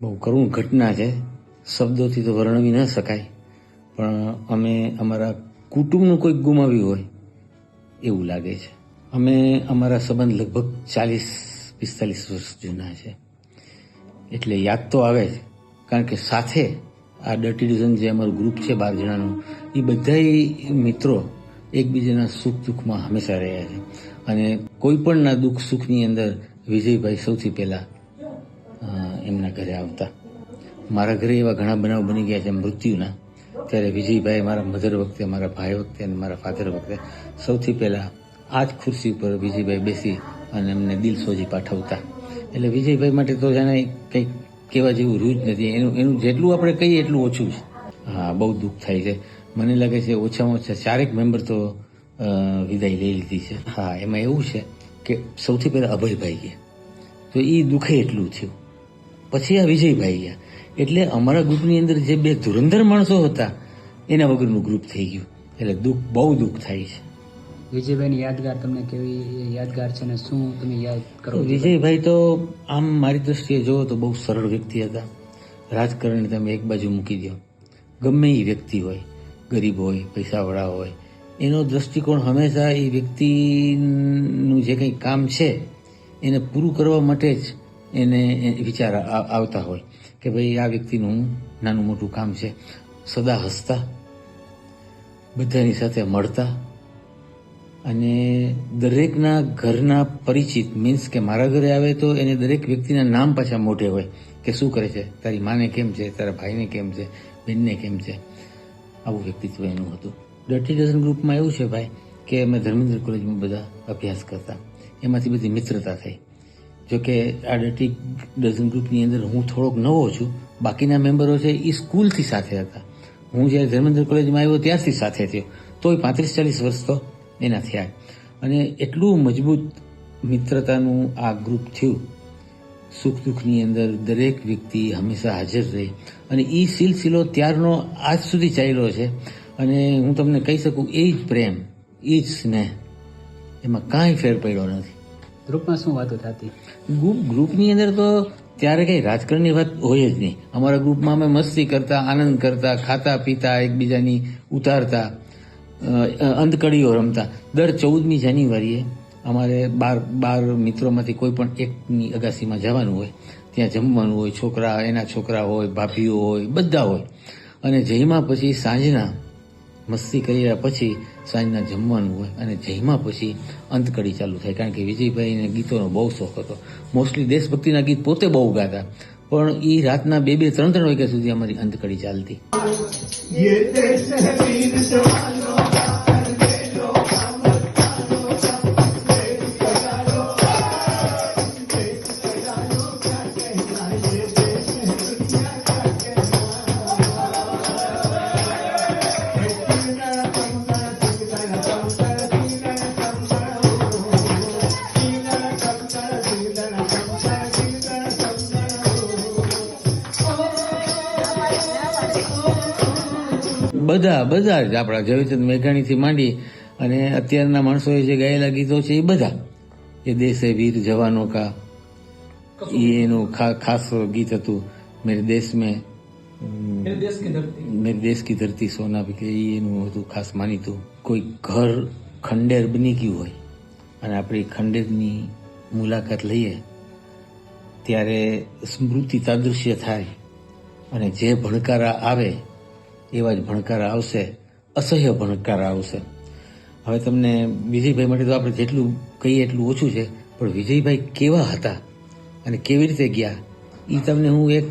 બહુ કરુણ ઘટના છે. શબ્દોથી તો વર્ણવી ન શકાય. પણ અમે અમારા કુટુંબનું કોઈક ગુમાવ્યું હોય, એવું લાગે છે. અમે અમારા સંબંધ લગભગ ચાલીસ, પિસ્તાલીસ વર્ષ જૂના છે. એટલે યાદ તો આવે જ, કારણ કે સાથે આ ડર્ટી ડિઝન જે અમારું ગ્રુપ છે બાર જણાનું, એ બધાય મિત્રો એકબીજાના સુખ દુઃખમાં હંમેશા રહ્યા છે. અને કોઈ પણના દુઃખ સુખની અંદર વિજયભાઈ સૌથી પહેલા એમના ઘરે આવતા. મારા ઘરે એવા ઘણા બનાવ બની ગયા છે મૃત્યુના. ત્યારે વિજયભાઈ મારા મધર વખતે, મારા ભાઈ વખતે અને મારા ફાધર વખતે સૌથી પહેલાં આ જ ખુરશી ઉપર વિજયભાઈ બેસી અને એમને દિલ સોજી પાઠવતા. એટલે વિજયભાઈ માટે તો જાણે કંઈક કહેવા જેવું રૂજ નથી. એનું એનું જેટલું આપણે કહીએ એટલું ઓછું છે. હા, બહુ દુઃખ થાય છે. મને લાગે છે ઓછામાં ઓછા ચારેક મેમ્બર તો વિદાય લઈ લીધી છે. હા, એમાં એવું છે કે સૌથી પહેલાં અભયભાઈ ગયા. તો એ દુઃખે એટલું થયું. પછી આ વિજયભાઈ ગયા. એટલે અમારા ગ્રુપની અંદર જે બે ધુરંધર માણસો હતા એના વગરનું ગ્રુપ થઈ ગયું. એટલે દુઃખ બહુ દુઃખ થાય છે. વિજયભાઈની યાદગાર તમને કેવી યાદગાર છે ને શું તમે યાદ કરો વિજયભાઈ તો આમ મારી દ્રષ્ટિએ જોવો તો બહુ સરળ વ્યક્તિ હતા. રાજકારણને તમે એક બાજુ મૂકી દો. ગમે એ વ્યક્તિ હોય ગરીબ હોય પૈસાવાળા હોય એનો દ્રષ્ટિકોણ હંમેશા એ વ્યક્તિનું જે કંઈ કામ છે એને પૂરું કરવા માટે જ એને વિચાર આવતા હોય કે ભાઈ આ વ્યક્તિનું નાનું મોટું કામ છે. સદા હસતા, બધાની સાથે મળતા અને દરેકના ઘરના પરિચિત મીન્સ કે મારા ઘરે આવે તો એને દરેક વ્યક્તિના નામ પાછા મોઢે હોય કે શું કરે છે? તારી માને કેમ છે? તારા ભાઈને કેમ છે? બેનને કેમ છે? આવું વ્યક્તિત્વ એનું હતું. ડર્ટી ડઝન ગ્રુપમાં એવું છે ભાઈ કે અમે ધર્મેન્દ્ર કોલેજમાં બધા અભ્યાસ કરતા. એમાંથી બધી મિત્રતા થઈ. જોકે આ ડર્ટી ડઝન ગ્રુપની અંદર હું થોડોક નવો છું, બાકીના મેમ્બરો છે એ સ્કૂલથી સાથે હતા. હું જ્યારે ધર્મેન્દ્ર કોલેજમાં આવ્યો ત્યારથી સાથે થયો. તોય પાંત્રીસ ચાલીસ વર્ષ તો એના થયા અને એટલું મજબૂત મિત્રતાનું આ ગ્રુપ થયું. સુખ દુઃખની અંદર દરેક વ્યક્તિ હંમેશા હાજર રહી. અને એ સિલસિલો ત્યારનો આજ સુધી ચાલ્યો છે. અને હું તમને કહી શકું, એ જ પ્રેમ, એ જ સ્નેહ, એમાં કાંઈ ફેર પડ્યો નથી. ગ્રુપમાં શું વાતો થતી? ગ્રુપ, ગ્રુપની અંદર તો ત્યારે કઈ રાજકારણની વાત હોય જ નહીં. અમારા ગ્રુપમાં અમે મસ્તી કરતા, આનંદ કરતા, ખાતા, પીતા, એકબીજાની ઉતારતા અંતકડીઓ રમતા. દર ચૌદમી જાન્યુઆરીએ અમારે બાર બાર મિત્રોમાંથી કોઈ પણ એકની અગાસીમાં જવાનું હોય, ત્યાં જમવાનું હોય, છોકરા, એના છોકરા હોય, ભાભીઓ હોય, બધા હોય. અને જઈમાં પછી સાંજના મસ્તી કર્યા પછી સાંજના જમવાનું હોય અને જયમાં પછી અંતકડી ચાલુ થાય. કારણ કે વિજયભાઈને ગીતોનો બહુ શોખ હતો. મોસ્ટલી દેશભક્તિના ગીત પોતે બહુ ગાતા. પણ એ રાતના બે બે ત્રણ ત્રણ વાગ્યા સુધી અમારી અંતકડી ચાલતી. બધા બધા જ આપણા ઝવેરચંદ મેઘાણીથી માંડી અને અત્યારના માણસોએ જે ગાયેલા ગીતો છે એ બધા. એ દેશે વીર જવાનો કા. એનું ખાસ ગીત હતું મેરે દેશ મેં મેરે દેશ કી ધરતી. સોના કે એનું હતું ખાસ માનીતું. કોઈ ઘર ખંડેર બની ગયું હોય અને આપણી ખંડેરની મુલાકાત લઈએ ત્યારે સ્મૃતિ તાદૃશ્ય થાય અને જે ભણકારા આવે એવા જ ભણકાર આવશે, અસહ્ય ભણકાર આવશે. હવે તમને વિજયભાઈ માટે તો આપણે જેટલું કહીએ એટલું ઓછું છે, પણ વિજયભાઈ કેવા હતા અને કેવી રીતે ગયા એ તમને હું એક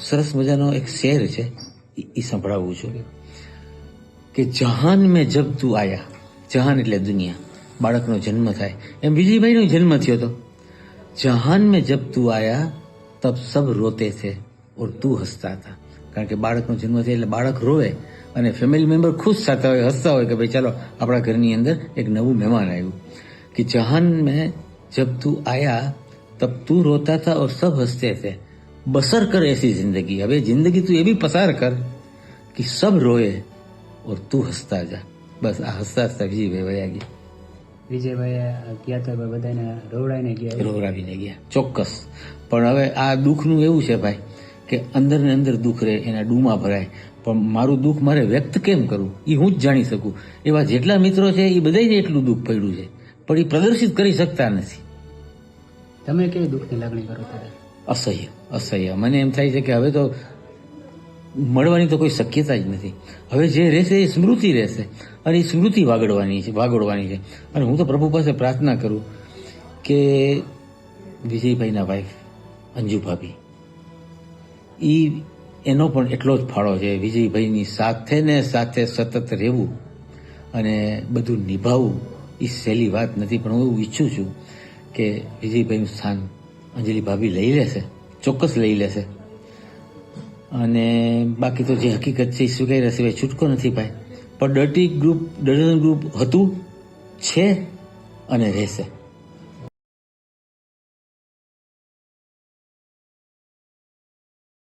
સરસ મજાનો એક શેર છે એ સંભળાવું છું. કે જહાન મેં જબ તું આયા, જહાન એટલે દુનિયા, બાળકનો જન્મ થાય. એમ વિજયભાઈનો જન્મ થયો હતો જહાન મેં જબ તું આયા, તબ સબ રોતે છે ઓર તું હસતા હતા કારણ કે બાળકનો જન્મ થાય એટલે બાળક રોવે અને ફેમિલી મેમ્બર ખુશ થતા હોય હસતા હોય કે ભાઈ ચાલો આપણા ઘરની અંદર એક નવું મહેમાન આવ્યું. કે જહાન મેં જબ તું આયા તબ તું રોતા થા ઓર સબ હસતે થે. બસર કર એસી જિંદગી. હવે જિંદગી તું એ બી પસાર કર કે સબ રોએ ઓર તું હસતા જા. બસ આ હસતા હસતા વિજયભાઈ વયા ગયા. વિજયભાઈ ગયા તો બધાને રોવડાવીને ગયા. રોવડાવીને ગયા. ચોક્કસ. પણ હવે આ દુઃખનું એવું છે ભાઈ કે અંદર ને અંદર દુઃખ રહે એના ડૂમા ભરાય. પણ મારું દુઃખ મારે વ્યક્ત કેમ કરવું એ હું જ જાણી શકું. એવા જેટલા મિત્રો છે એ બધાને એટલું દુઃખ પડ્યું છે. પણ એ પ્રદર્શિત કરી શકતા નથી. તમે કેવી દુઃખની લાગણી કરો ત્યારે? અસહ્ય અસહ્ય. મને એમ થાય છે કે હવે તો મળવાની તો કોઈ શક્યતા જ નથી. હવે જે રહેશે એ સ્મૃતિ રહેશે. અને એ સ્મૃતિ વાગડવાની છે વાગોડવાની છે. અને હું તો પ્રભુ પાસે પ્રાર્થના કરું કે વિજયભાઈના વાઈફ અંજુ ભાભી એ એનો પણ એટલો જ ફાળો છે. વિજયભાઈની સાથે ને સાથે સતત રહેવું અને બધું નિભાવવું એ સહેલી વાત નથી. પણ હું એવું ઈચ્છું છું કે વિજયભાઈનું સ્થાન અંજલિ ભાભી લઈ લેશે, ચોક્કસ લઈ લેશે. અને બાકી તો જે હકીકત છે એ સ્વીકારી રહેશે એ છૂટકો નથી ભાઈ. પણ ડર્ટી ગ્રુપ ડર્ટન ગ્રુપ હતું, છે અને રહેશે.